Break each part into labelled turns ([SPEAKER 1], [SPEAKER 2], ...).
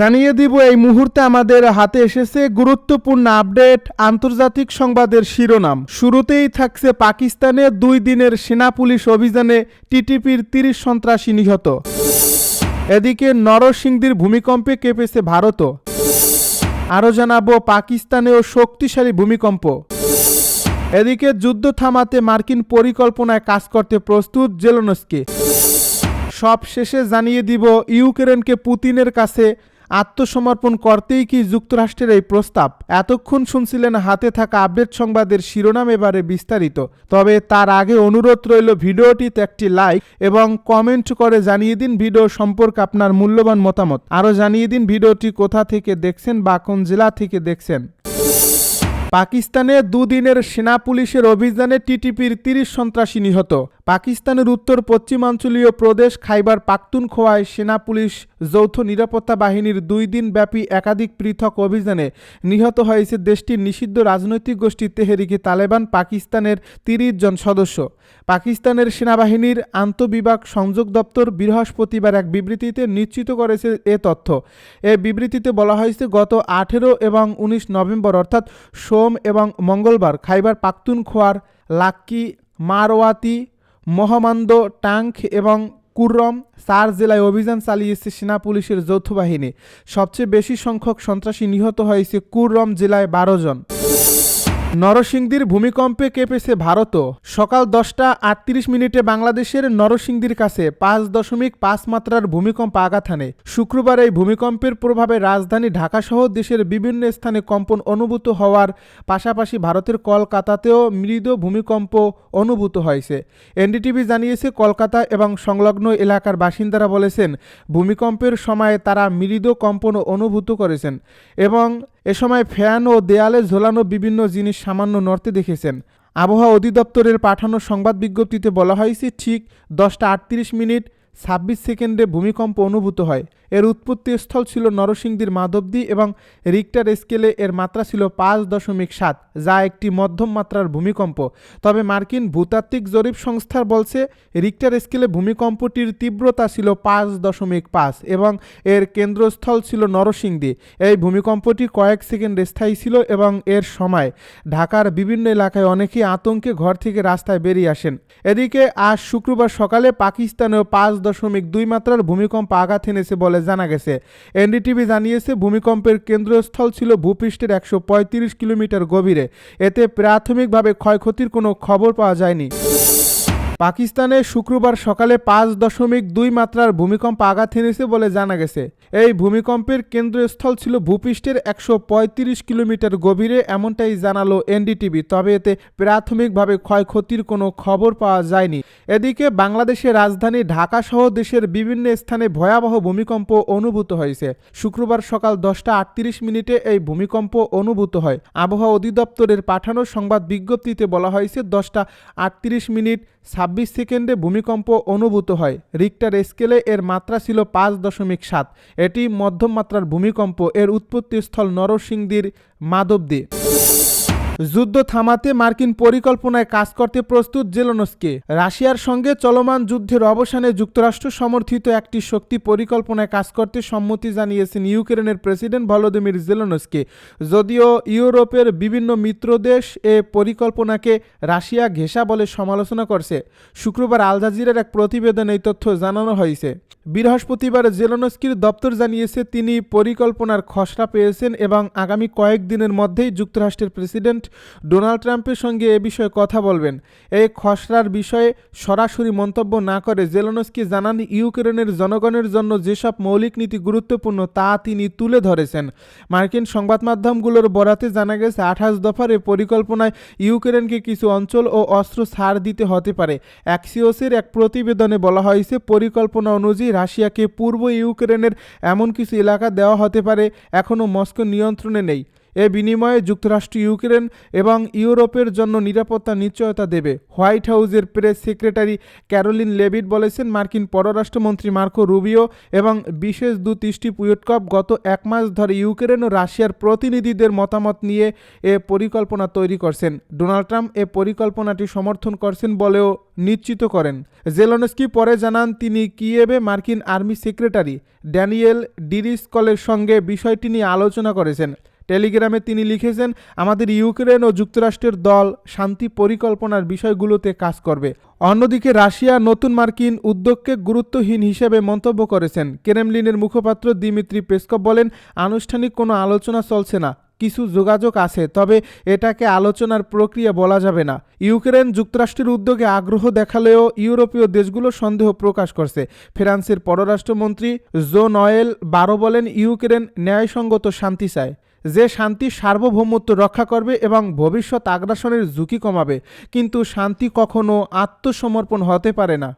[SPEAKER 1] জানিয়ে দিব, এই মুহূর্তে আমাদের হাতে এসেছে গুরুত্বপূর্ণ আপডেট, আন্তর্জাতিক সংবাদের শিরোনাম। শুরুতেই থাকছে পাকিস্তানে দুই দিনের সেনা পুলিশ অভিযানে টিটিপির তিরিশ সন্ত্রাসী নিহত। এদিকে নরসিংদীর ভূমিকম্পে কেঁপেছে ভারতও। আরও জানাব, পাকিস্তানেও শক্তিশালী ভূমিকম্প। এদিকে যুদ্ধ থামাতে মার্কিন পরিকল্পনায় কাজ করতে প্রস্তুত জেলোনস্কি। সব শেষে জানিয়ে দিব, ইউক্রেনকে পুতিনের কাছে আত্মসমর্পণ করতেই কি যুক্তরাষ্ট্রের এই প্রস্তাব? এতক্ষণ শুনছিলেন হাতে থাকা আপডেট সংবাদের শিরোনাম এবারে বিস্তারিত। তবে তার আগে অনুরোধ রইল ভিডিওটিতে একটি লাইক এবং কমেন্ট করে জানিয়ে দিন ভিডিও সম্পর্কে আপনার মূল্যবান মতামত। আরও জানিয়ে দিন ভিডিওটি কোথা থেকে দেখছেন বা কোন জেলা থেকে দেখছেন। পাকিস্তানে দুদিনের সেনা পুলিশের অভিযানে টিটিপির তিরিশ সন্ত্রাসী নিহত। পাকিস্তানের উত্তর পশ্চিমাঞ্চলীয় প্রদেশ খাইবার পাখতুনখোয়ায় সেনা পুলিশ যৌথ নিরাপত্তা বাহিনীর দুই দিন ব্যাপী একাধিক পৃথক অভিযানে নিহত হয়েছে দেশটির নিষিদ্ধ রাজনৈতিক গোষ্ঠী তেহরিকি তালেবান পাকিস্তানের তিরিশ জন সদস্য। পাকিস্তানের সেনাবাহিনীর আন্তঃবিভাগ সংযোগ দপ্তর বৃহস্পতিবার এক বিবৃতিতে নিশ্চিত করেছে এ তথ্য। এ বিবৃতিতে বলা হয়েছে, গত আঠেরো এবং উনিশ নভেম্বর, অর্থাৎ সোম এবং মঙ্গলবার, খাইবার পাখতুনখোয়ার লাক্কি, মারওয়াতি মহামান্দ টাঙ্ক এবং কুর্রম চার জেলায় অভিযান চালিয়েছে সেনা পুলিশের যৌথ বাহিনী। সবচেয়ে বেশি সংখ্যক সন্ত্রাসী নিহত হয়েছে কুর্রম জেলায় বারো জন। নরসিংদীর ভূমিকম্পে কেঁপেছে ভারতও সকাল দশটা আটত্রিশ মিনিটে বাংলাদেশের নরসিংদীর কাছে পাঁচ দশমিক পাঁচ মাত্রার ভূমিকম্প আঘাত হানে। শুক্রবার এই ভূমিকম্পের প্রভাবে রাজধানী ঢাকাসহ দেশের বিভিন্ন স্থানে কম্পন অনুভূত হওয়ার পাশাপাশি ভারতের কলকাতাতেও মৃদু ভূমিকম্প অনুভূত হয়েছে। এনডিটিভি জানিয়েছে, কলকাতা এবং সংলগ্ন এলাকার বাসিন্দারা বলেছেন, ভূমিকম্পের সময় তারা মৃদু কম্পন অনুভূত করেছেন এবং এ সময় ফ্যান ও দেয়ালে ঝোলানো বিভিন্ন জিনিস সামান্য নড়তে দেখেছেন। আবহাওয়া অধিদপ্তরের পাঠানো সংবাদ বিজ্ঞপ্তিতে বলা হয়েছে, ঠিক দশটা আটত্রিশ মিনিট ছাব্বিশ সেকেন্ডে ভূমিকম্প অনুভূত হয়। এর উৎপত্তি স্থল ছিল নরসিংদীর মাধবদী এবং রিক্টার স্কেলে এর মাত্রা ছিল পাঁচ দশমিক সাত, যা একটি মধ্যম মাত্রার ভূমিকম্প। তবে মার্কিন ভূতাত্ত্বিক জরিপ সংস্থার বলছে, রিক্টার স্কেলে ভূমিকম্পটির তীব্রতা ছিল পাঁচ দশমিক পাঁচ এবং এর কেন্দ্রস্থল ছিল নরসিংদী। এই ভূমিকম্পটি কয়েক সেকেন্ড স্থায়ী ছিল এবং এর সময় ঢাকার বিভিন্ন এলাকায় অনেকেই আতঙ্কে ঘর থেকে রাস্তায় বেরিয়ে আসেন। এদিকে আজ শুক্রবার সকালে পাকিস্তানেও পাঁচ দশমিক দুই মাত্রার ভূমিকম্প আঘাত এনেছে বলে জানা গেছে। এনডিটিভি জানিয়েছে, ভূমিকম্পের কেন্দ্রস্থল ছিল ভূপৃষ্ঠের একশো পঁয়ত্রিশ কিলোমিটার গভীরে। এতে প্রাথমিকভাবে ক্ষয়ক্ষতির কোনো খবর পাওয়া যায়নি। পাকিস্তানে শুক্রবার সকালে পাঁচ দশমিক দুই মাত্রার ভূমিকম্প আঘাত এনেছে বলে জানা গেছে। এই ভূমিকম্পের কেন্দ্রস্থল ছিল ভূপৃষ্ঠের একশো পঁয়ত্রিশ কিলোমিটার গভীরে, এমনটাই জানালো এনডিটিভি, তবে এতে প্রাথমিকভাবে ক্ষয়ক্ষতির কোনো খবর পাওয়া যায়নি। এদিকে বাংলাদেশের রাজধানী ঢাকা সহ দেশের বিভিন্ন স্থানে ভয়াবহ ভূমিকম্প অনুভূত হয়েছে। শুক্রবার সকাল দশটা আটত্রিশ মিনিটে এই ভূমিকম্প অনুভূত হয়। আবহাওয়া অধিদপ্তরের পাঠানো সংবাদ বিজ্ঞপ্তিতে বলা হয়েছে, দশটা আটত্রিশ মিনিট ছাব্বিশ সেকেন্ডে ভূমিকম্প অনুভূত হয়। রিক্টার স্কেলে এর মাত্রা ছিল পাঁচ দশমিক সাত। এটি মধ্যম মাত্রার ভূমিকম্প এর উৎপত্তিস্থল নরসিংদীর মাধবদী। যুদ্ধ থামাতে মার্কিন পরিকল্পনায় কাজ করতে প্রস্তুত জেলোনস্কি। রাশিয়ার সঙ্গে চলমান যুদ্ধের অবসানে যুক্তরাষ্ট্র সমর্থিত একটি শক্তি পরিকল্পনায় কাজ করতে সম্মতি জানিয়েছেন ইউক্রেনের প্রেসিডেন্ট ভলোদিমির জেলোনস্কি। যদিও ইউরোপের বিভিন্ন মিত্র দেশ এ পরিকল্পনাকে রাশিয়া ঘেঁষা বলে সমালোচনা করছে। শুক্রবার আল জাজিরার এক প্রতিবেদনে এই তথ্য জানানো হয়েছে। বৃহস্পতিবার জেলোনস্কির দপ্তর জানিয়েছে, তিনি পরিকল্পনার খসড়া পেয়েছেন এবং আগামী কয়েকদিনের মধ্যেই যুক্তরাষ্ট্রের প্রেসিডেন্ট ডোনাল্ড ট্রাম্পের সঙ্গে এ বিষয়ে কথা বলবেন। এই খসড়ার বিষয়ে সরাসরি মন্তব্য না করে জেলোনস্কি জানান ইউক্রেনের জনগণের জন্য যেসব মৌলিক নীতি গুরুত্বপূর্ণ তা তিনি তুলে ধরেছেন। মার্কিন সংবাদ মাধ্যমগুলোর বরাতে জানা গেছে, আঠাশ দফার পরিকল্পনায় ইউক্রেনকে কিছু অঞ্চল ও অস্ত্র ছাড় দিতে হতে পারে। অ্যাক্সিওসের এক প্রতিবেদনে বলা হয়েছে, পরিকল্পনা অনুযায়ী রাশিয়াকে পূর্ব ইউক্রেনের এমন কিছু এলাকা দেওয়া হতে পারে এখনও মস্কো নিয়ন্ত্রণে নেই। এ বিনিময়ে যুক্তরাষ্ট্র, ইউক্রেন এবং ইউরোপের জন্য নিরাপত্তা নিশ্চয়তা দেবে। হোয়াইট হাউসের প্রেস সেক্রেটারি ক্যারোলিন লেভিট বলেছেন, মার্কিন পররাষ্ট্রমন্ত্রী মার্কো রুবিও এবং বিশেষ দূত স্টিভ উইটকপ গত এক মাস ধরে ইউক্রেন ও রাশিয়ার প্রতিনিধিদের মতামত নিয়ে এ পরিকল্পনা তৈরি করছেন। ডোনাল্ড ট্রাম্প এ পরিকল্পনাটি সমর্থন করছেন বলেও নিশ্চিত করেন। জেলনস্কি পরে জানান, তিনি কিয়েভে মার্কিন আর্মি সেক্রেটারি ড্যানিয়েল ডিরিসকলের সঙ্গে বিষয়টি নিয়ে আলোচনা করেছেন। টেলিগ্রামে তিনি লিখেছেন, আমাদের ইউক্রেন ও যুক্তরাষ্ট্রের দল শান্তি পরিকল্পনার বিষয়গুলোতে কাজ করবে। অন্যদিকে রাশিয়া নতুন মার্কিন উদ্যোগকে গুরুত্বহীন হিসেবে মন্তব্য করেছেন। ক্রেমলিনের মুখপাত্র দিমিত্রি পেসকভ বলেন, আনুষ্ঠানিক কোনো আলোচনা চলছে না, কিছু যোগাযোগ আছে, তবে এটাকে আলোচনার প্রক্রিয়া বলা যাবে না। ইউক্রেন যুক্তরাষ্ট্রের উদ্যোগে আগ্রহ দেখালেও ইউরোপীয় দেশগুলো সন্দেহ প্রকাশ করছে। ফ্রান্সের পররাষ্ট্রমন্ত্রী জো নয়েল বারো বলেন, ইউক্রেন ন্যায়সঙ্গত শান্তি চায়। যে শান্তি সার্বভৌমত্ব রক্ষা করবে এবং ভবিষ্যৎ আগ্রাসনের ঝুঁকি কমাবে, কিন্তু শান্তি কখনো আত্মসমর্পণ হতে পারে না।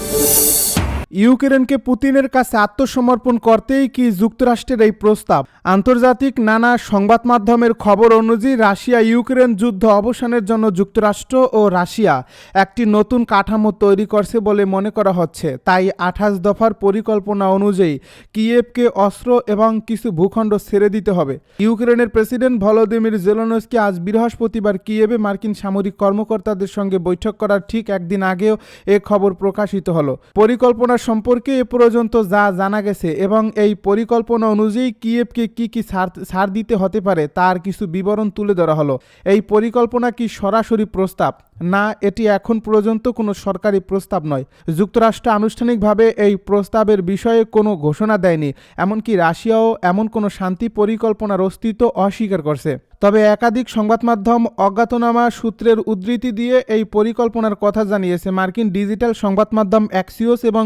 [SPEAKER 1] ইউক্রেনকে পুতিনের কাছে আত্মসমর্পণ করতেই কি যুক্তরাষ্ট্রের এই প্রস্তাব? আন্তর্জাতিক নানা সংবাদ মাধ্যমের খবর অনুযায়ী রাশিয়া ইউক্রেন যুদ্ধ অবসানের জন্য যুক্তরাষ্ট্র ও রাশিয়া একটি নতুন কাঠামো তৈরি করছে বলে মনে করা হচ্ছে। তাই আঠাশ দফার পরিকল্পনা অনুযায়ী কিয়েভকে অস্ত্র এবং কিছু ভূখণ্ড ছেড়ে দিতে হবে। ইউক্রেনের প্রেসিডেন্ট ভলোদিমির জেলনস্কি আজ বৃহস্পতিবার কিয়েভে মার্কিন সামরিক কর্মকর্তাদের সঙ্গে বৈঠক করার ঠিক একদিন আগেও এ খবর প্রকাশিত হলো। পরিকল্পনা সম্পর্কে এ পর্যন্ত যা জানা গেছে এবং এই পরিকল্পনা অনুযায়ী কিয়েভকে কি কি সার সার দিতে হতে পারে তার কিছু বিবরণ তুলে ধরা হলো। এই পরিকল্পনা কি সরাসরি প্রস্তাব? না, এটি এখন পর্যন্ত কোনো সরকারি প্রস্তাব নয়। যুক্তরাষ্ট্র আনুষ্ঠানিকভাবে এই প্রস্তাবের বিষয়ে কোনো ঘোষণা দেয়নি। এমনকি রাশিয়াও এমন কোনো শান্তি পরিকল্পনার অস্তিত্ব অস্বীকার করছে। তবে একাধিক সংবাদ মাধ্যম অজ্ঞাতনামা সূত্রের উদ্ধৃতি দিয়ে এই পরিকল্পনার কথা জানিয়েছে মার্কিন ডিজিটাল সংবাদ মাধ্যম অ্যাক্সিওস এবং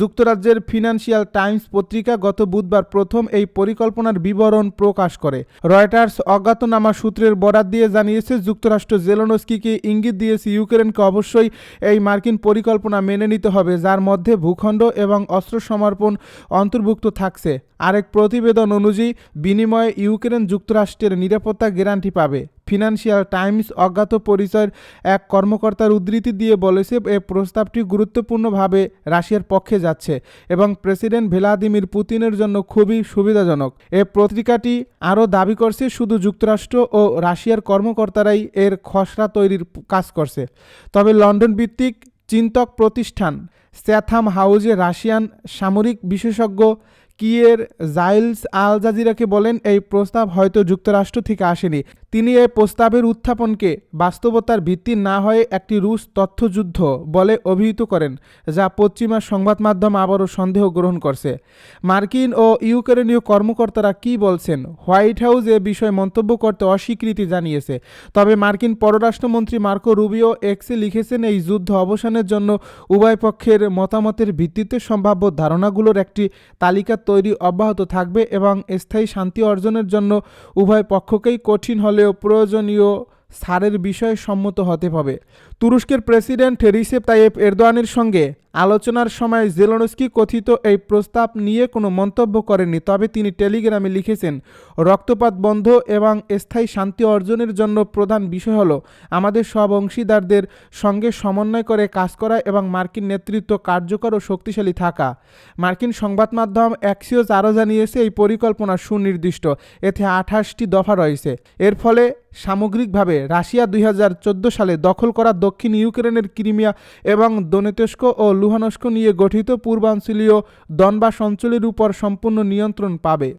[SPEAKER 1] যুক্তরাজ্যের ফিনান্সিয়াল টাইমস পত্রিকা গত বুধবার প্রথম এই পরিকল্পনার বিবরণ প্রকাশ করে। রয়টার্স অজ্ঞাতনামা সূত্রের বরাত দিয়ে জানিয়েছে, যুক্তরাষ্ট্র জেলোনস্কিকে ইঙ্গিত দিয়েছে, ইউক্রেনকে অবশ্যই এই মার্কিন পরিকল্পনা মেনে নিতে হবে, যার মধ্যে ভূখণ্ড এবং অস্ত্র সমর্পণ অন্তর্ভুক্ত থাকছে। আরেক প্রতিবেদন অনুযায়ী, বিনিময়ে ইউক্রেন যুক্তরাষ্ট্রের নিরাপত্তা গ্যারান্টি পাবে। ফিনান্সিয়াল টাইমস অজ্ঞাত পরিচয়ের এক কর্মকর্তার উদ্ধৃতি দিয়ে বলেছে, এ প্রস্তাবটি গুরুত্বপূর্ণভাবে রাশিয়ার পক্ষে যাচ্ছে এবং প্রেসিডেন্ট ভ্লাদিমির পুতিনের জন্য খুবই সুবিধাজনক। এ পত্রিকাটি আরও দাবি করছে, শুধু যুক্তরাষ্ট্র ও রাশিয়ার কর্মকর্তারাই এর খসড়া তৈরির কাজ করছে। তবে লন্ডন ভিত্তিক চিন্তক প্রতিষ্ঠান স্যাথাম হাউজে রাশিয়ান সামরিক বিশেষজ্ঞ কিয়ের জাইলস আল জাজিরাকে বলেন এই প্রস্তাব হয়তো যুক্তরাষ্ট্র থেকে আসেনি। তিনি এই প্রস্তাবের উত্থাপনকে বাস্তবতার ভিত্তি না হয়ে একটি রুশ তথ্যযুদ্ধ বলে অভিহিত করেন, যা পশ্চিমা সংবাদ মাধ্যম আবারও সন্দেহ গ্রহণ করছে। মার্কিন ও ইউক্রেনীয় কর্মকর্তারা কি বলছেন, হোয়াইট হাউস এ বিষয়ে মন্তব্য করতে অস্বীকৃতি জানিয়েছে। তবে মার্কিন পররাষ্ট্রমন্ত্রী মার্কো রুবিও এক্সে লিখেছেন, এই যুদ্ধ অবসানের জন্য উভয় পক্ষের মতামতের ভিত্তিতে সম্ভাব্য ধারণাগুলোর একটি তালিকা তৈরি অব্যাহত থাকবে এবং স্থায়ী শান্তি অর্জনের জন্য উভয় পক্ষকেই কঠিন হলেও প্রয়োজনীয় সারের বিষয়ে সম্মত হতে হবে। তুরস্কের প্রেসিডেন্ট রিসেপ তাইয়েপ এরদোয়ানের সঙ্গে আলোচনার সময় জেলনস্কি কথিত এই প্রস্তাব নিয়ে কোনো মন্তব্য করেননি, তবে তিনি টেলিগ্রামে লিখেছেন, রক্তপাত বন্ধ এবং স্থায়ী শান্তি অর্জনের জন্য প্রধান বিষয় হল আমাদের সব অংশীদারদের সঙ্গে সমন্বয় করে কাজ করা এবং মার্কিন নেতৃত্ব কার্যকর ও শক্তিশালী থাকা। মার্কিন সংবাদ মাধ্যম অ্যাক্সিওস আরও জানিয়েছে, এই পরিকল্পনা সুনির্দিষ্ট, এতে আঠাশটি দফা রয়েছে। এর ফলে সামগ্রিকভাবে রাশিয়া দুই হাজার চোদ্দ সালে দখল করা দক্ষিণ ইউক্রেনের ক্রিমিয়া এবং দনেতেস্ক ও লুহানস্ক নিয়ে গঠিত পূর্বাঞ্চলীয় দনবাস অঞ্চলের উপর সম্পূর্ণ নিয়ন্ত্রণ পাবে।